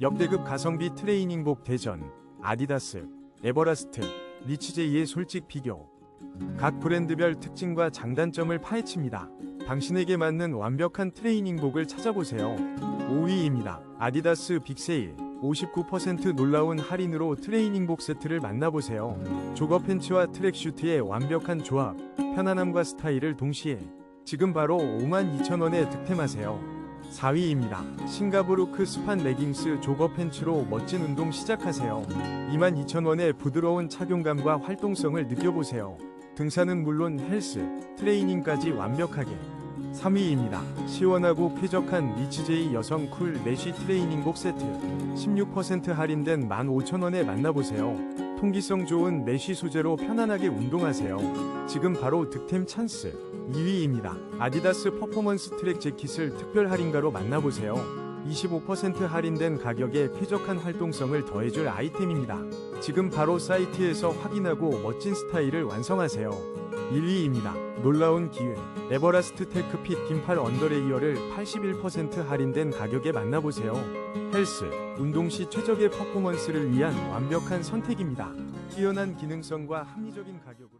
역대급 가성비 트레이닝복 대전, 아디다스, 에버라스트, 리치제이의 솔직 비교. 각 브랜드별 특징과 장단점을 파헤칩니다. 당신에게 맞는 완벽한 트레이닝복을 찾아보세요. 5위입니다. 아디다스 빅세일 59% 놀라운 할인으로 트레이닝복 세트를 만나보세요. 조거 팬츠와 트랙슈트의 완벽한 조합, 편안함과 스타일을 동시에 지금 바로 52,000원에 득템하세요. 4위입니다. 싱가브루크 스판 레깅스 조거 팬츠로 멋진 운동 시작하세요. 22,000원의 부드러운 착용감과 활동성을 느껴보세요. 등산은 물론 헬스, 트레이닝까지 완벽하게. 3위입니다. 시원하고 쾌적한 리치제이 여성 쿨 내쉬 트레이닝복 세트. 16% 할인된 15,000원에 만나보세요. 통기성 좋은 내쉬 소재로 편안하게 운동하세요. 지금 바로 득템 찬스. 2위입니다. 아디다스 퍼포먼스 트랙 재킷을 특별 할인가로 만나보세요. 25% 할인된 가격에 쾌적한 활동성을 더해줄 아이템입니다. 지금 바로 사이트에서 확인하고 멋진 스타일을 완성하세요. 1위입니다. 놀라운 기회. 에버라스트 테크핏 긴팔 언더레이어를 81% 할인된 가격에 만나보세요. 헬스, 운동 시 최적의 퍼포먼스를 위한 완벽한 선택입니다. 뛰어난 기능성과 합리적인 가격으로